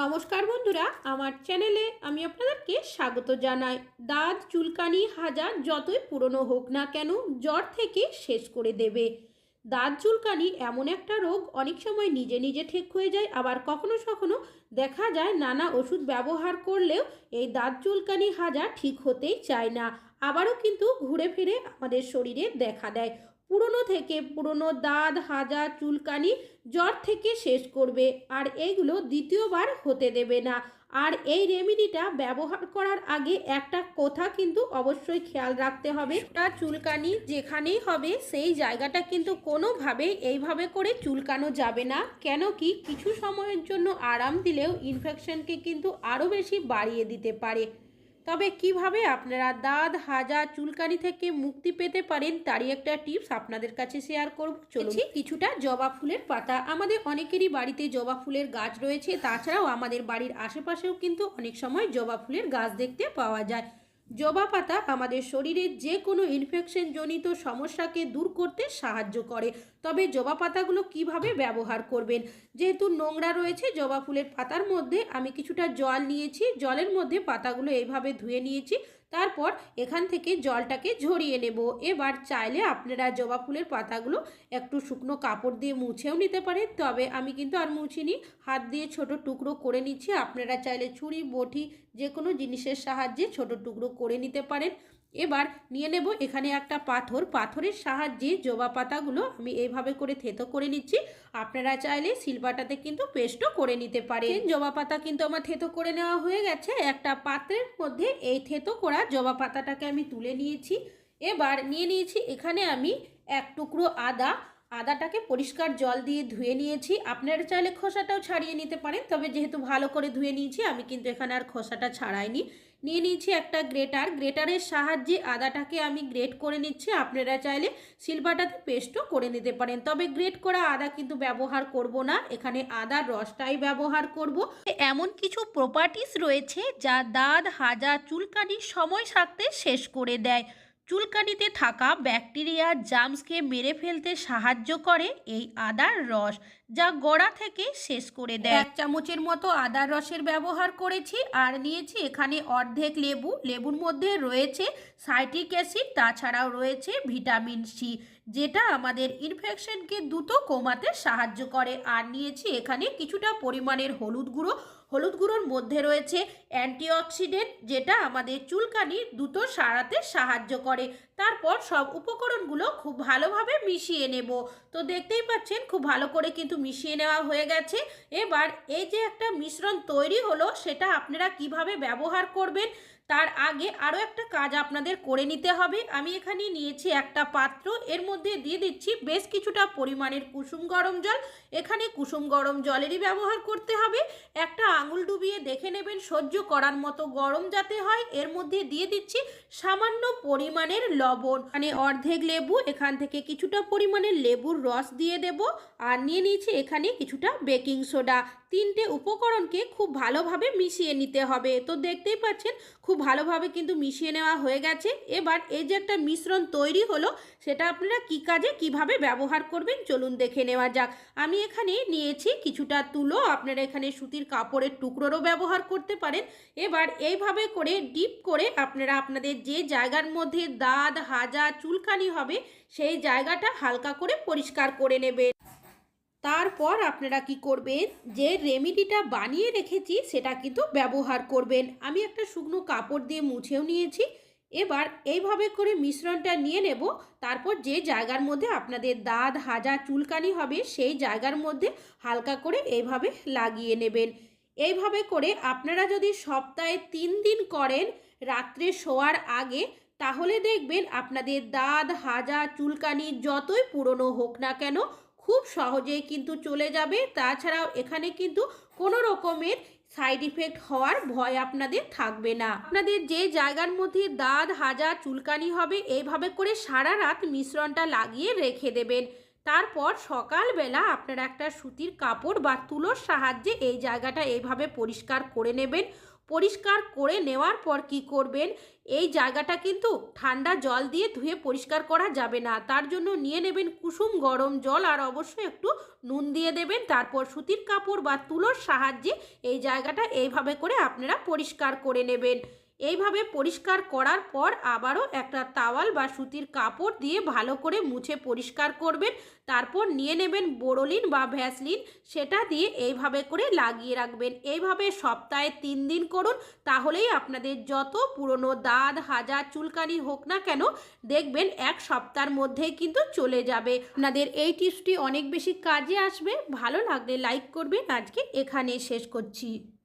নমস্কার বন্ধুরা, আমার চ্যানেলে আমি আপনাদেরকে স্বাগত জানাই। দাঁত, চুলকানি হাজার যতই পুরনো হোক না কেন, জ্বর থেকে শেষ করে দেবে। দাঁত, চুলকানি এমন একটা রোগ অনেক সময় নিজে নিজে ঠিক হয়ে যায়, আবার কখনো কখনো দেখা যায় নানা ওষুধ ব্যবহার করলেও এই দাঁত, চুলকানি হাজার ঠিক হতেই চায় না। আবারও কিন্তু ঘুরে ফিরে আমাদের শরীরে দেখা দেয়। পুরনো থেকে পুরনো দাঁত, হাজা, চুলকানি জ্বর থেকে শেষ করবে। আর এইগুলো দ্বিতীয়বার হতে দেবে না। আর এই রেমেডিটা ব্যবহার করার আগে একটা কথা কিন্তু অবশ্যই খেয়াল রাখতে হবে। তার চুলকানি যেখানেই হবে, সেই জায়গাটা কিন্তু কোনোভাবেই এইভাবে করে চুলকানো যাবে না। কেন কি কিছু সময়ের জন্য আরাম দিলেও ইনফেকশনকে কিন্তু আরও বেশি বাড়িয়ে দিতে পারে। তবে কীভাবে আপনারা দাঁত হাজা চুলকানি থেকে মুক্তি পেতে পারেন তারই একটা টিপস আপনাদের কাছে শেয়ার করব। চলছি কিছুটা জবা ফুলের পাতা। আমাদের অনেকেরই বাড়িতে জবা ফুলের গাছ রয়েছে তাছাড়াও আমাদের বাড়ির আশেপাশেও কিন্তু অনেক সময় জবা ফুলের গাছ দেখতে পাওয়া যায়। জবা পাতা আমাদের শরীরের যে কোনো ইনফেকশন জনিত সমস্যাকে দূর করতে সাহায্য করে। তবে জবা পাতাগুলো কীভাবে ব্যবহার করবেন? যেহেতু নোংরা রয়েছে, জবা ফুলের পাতার মধ্যে আমি কিছুটা জল নিয়েছি। জলের মধ্যে পাতাগুলো এইভাবে ধুয়ে নিয়েছি। তারপর এখান থেকে জলটাকে ঝরিয়ে নেব। এবার চাইলে আপনারা জবা ফুলের পাতাগুলো একটু শুকনো কাপড় দিয়ে মুছেও নিতে পারেন। তবে আমি কিন্তু আর মুছিনি, হাত দিয়ে ছোট টুকরো করে নিচ্ছি। আপনারা চাইলে ছুরি, বটি যে কোনো জিনিসের সাহায্যে ছোট টুকরো করে নিতে পারেন। এবার নিয়ে নেব এখানে একটা পাথর। পাথরের সাহায্যে জবা পাতাগুলো আমি এইভাবে করে থেতো করে নিচ্ছি। আপনারা চাইলে শিলপাটাতে কিন্তু পেস্টও করে নিতে পারেন। জবা পাতা কিন্তু আমার থেতো করে নেওয়া হয়ে গেছে। একটা পাত্রের মধ্যে এই থেতো করা জবা পাতাটাকে আমি তুলে নিয়েছি। এবার নিয়ে নিয়েছি এখানে আমি এক টুকরো আদা। আদাটাকে পরিষ্কার জল দিয়ে ধুয়ে নিয়েছি। আপনারা চাইলে খোসাটাও ছাড়িয়ে নিতে পারেন, তবে যেহেতু ভালো করে ধুয়ে নিয়েছি, আমি কিন্তু এখানে আর খোসাটা ছাড়াইনি। নিয়ে নিয়েছি একটা গ্রেটার। গ্রেটারের সাহায্যে আদাটাকে আমি গ্রেট করে নিচ্ছি। আপনারা চাইলে শিল্পাটাতে পেস্টও করে নিতে পারেন। তবে গ্রেট করা আদা কিন্তু ব্যবহার করব না। এখানে আদার রসটাই ব্যবহার করব। এমন কিছু প্রপার্টিস রয়েছে যা দাঁত, হাজা চুলকানির সময় থাকতে শেষ করে দেয়। চুলকানিতে থাকা ব্যাকটেরিয়া জামসকে মেরে ফেলতে সাহায্য করে এই আদার রস, যা গোড়া থেকে শেষ করে দেয়। এক চামচের মতো আদার রসের ব্যবহার করেছি, আর নিয়েছি এখানে অর্ধেক লেবু। লেবুর মধ্যে রয়েছে সাইট্রিক অ্যাসিড, তাছাড়াও রয়েছে ভিটামিন সি যেটা আমাদের ইনফেকশনকে দ্রুত কমাতে সাহায্য করে। আর নিয়েছি এখানে কিছুটা পরিমাণের হলুদ গুঁড়ো হলুদ গুঁড়োর মধ্যে রয়েছে অ্যান্টিঅক্সিডেন্ট, যেটা আমাদের চুলকানি দ্রুত সারাতে সাহায্য করে। তারপর সব উপকরণগুলো খুব ভালোভাবে মিশিয়ে নেব। তো দেখতেই পাচ্ছেন, খুব ভালো করে কিন্তু মিশিয়ে নেওয়া হয়ে গেছে। এবার এই যে একটা মিশ্রণ তৈরি হলো, সেটা আপনারা কীভাবে ব্যবহার করবেন তার আগে আরও একটা কাজ আপনাদের করে নিতে হবে। আমি এখানে নিয়েছি একটা পাত্র, এর মধ্যে দিয়ে দিচ্ছি বেশ কিছুটা পরিমাণের কুসুম গরম জল। এখানে কুসুম গরম জলেরই ব্যবহার করতে হবে। একটা আঙুল ডুবিয়ে দেখে নেবেন, সহ্য করার মতো গরম যাতে হয়। এর মধ্যে দিয়ে দিচ্ছি সামান্য পরিমাণের লবণ। মানে অর্ধেক লেবু, এখান থেকে কিছুটা পরিমাণের লেবুর রস দিয়ে দেব। আর নিয়ে নিয়েছি এখানে কিছুটা বেকিং সোডা। তিনটে উপকরণকে খুব ভালোভাবে মিশিয়ে নিতে হবে। তো দেখতেই পাচ্ছেন, খুব ভালোভাবে কিন্তু মিশিয়ে নেওয়া হয়ে গেছে। এবার এই যে একটা মিশ্রণ তৈরি হলো, সেটা আপনারা কি কাজে কীভাবে ব্যবহার করবেন চলুন দেখে নেওয়া যাক। আমি এখানে নিয়েছি কিছুটা তুলো, আপনারা এখানে সুতির কাপড়ের টুকরোরও ব্যবহার করতে পারেন। এবার এইভাবে করে ডিপ করে আপনারা আপনাদের যে জায়গার মধ্যে দাঁত, হাজা, চুলকানি হবে, সেই জায়গাটা হালকা করে পরিষ্কার করে নেবেন। তারপর আপনারা কি করবেন? যে রেমিডিটা বানিয়ে রেখেছি, সেটা কিন্তু ব্যবহার করবেন। আমি একটা শুকনো কাপড় দিয়ে মুছেও নিয়েছি। এবার এইভাবে করে মিশ্রণটা নিয়ে নেব। তারপর যে জায়গার মধ্যে আপনাদের দাঁত, হাজা, চুলকানি হবে, সেই জায়গার মধ্যে হালকা করে এইভাবে লাগিয়ে নেবেন। এইভাবে করে আপনারা যদি সপ্তাহে তিন দিন করেন রাত্রে শোয়ার আগে, তাহলে দেখবেন আপনাদের দাঁত, হাজা, চুলকানি যতই পুরনো হোক না কেন খুব সহজেই কিন্তু চলে যাবে। তাছাড়াও এখানে কিন্তু কোনো রকমের সাইড ইফেক্ট হওয়ার ভয় আপনাদের থাকবে না। আপনাদের যে জায়গার মধ্যে দাঁত, হাজা, চুলকানি হবে, এইভাবে করে সারা রাত মিশ্রণটা লাগিয়ে রেখে দেবেন। তারপর সকালবেলা আপনারা একটা সুতির কাপড় বা তুলোর সাহায্যে এই জায়গাটা এইভাবে পরিষ্কার করে নেবেন। পরিষ্কার করে নেওয়ার পর কি করবেন? এই জায়গাটা কিন্তু ঠান্ডা জল দিয়ে ধুয়ে পরিষ্কার করা যাবে না। তার জন্য নিয়ে নেবেন কুসুম গরম জল আর অবশ্যই একটু নুন দিয়ে দেবেন। তারপর সুতির কাপড় বা তুলোর সাহায্যে এই জায়গাটা এইভাবে করে আপনারা পরিষ্কার করে নেবেন। এইভাবে পরিষ্কার করার পর আবারও একটা তাওয়াল বা সুতির কাপড় দিয়ে ভালো করে মুছে পরিষ্কার করবেন। তারপর নিয়ে নেবেন বোরোলিন বা ভ্যাসলিন, সেটা দিয়ে এইভাবে করে লাগিয়ে রাখবেন। এইভাবে সপ্তাহে তিন দিন করুন, তাহলেই আপনাদের যত পুরনো দাঁত হাজার চুলকানি হোক না কেন, দেখবেন এক সপ্তাহের মধ্যেই কিন্তু চলে যাবে। আপনাদের এই টিপসটি অনেক বেশি কাজে আসবে। ভালো লাগলে লাইক করবেন। আজকে এখানে শেষ করছি।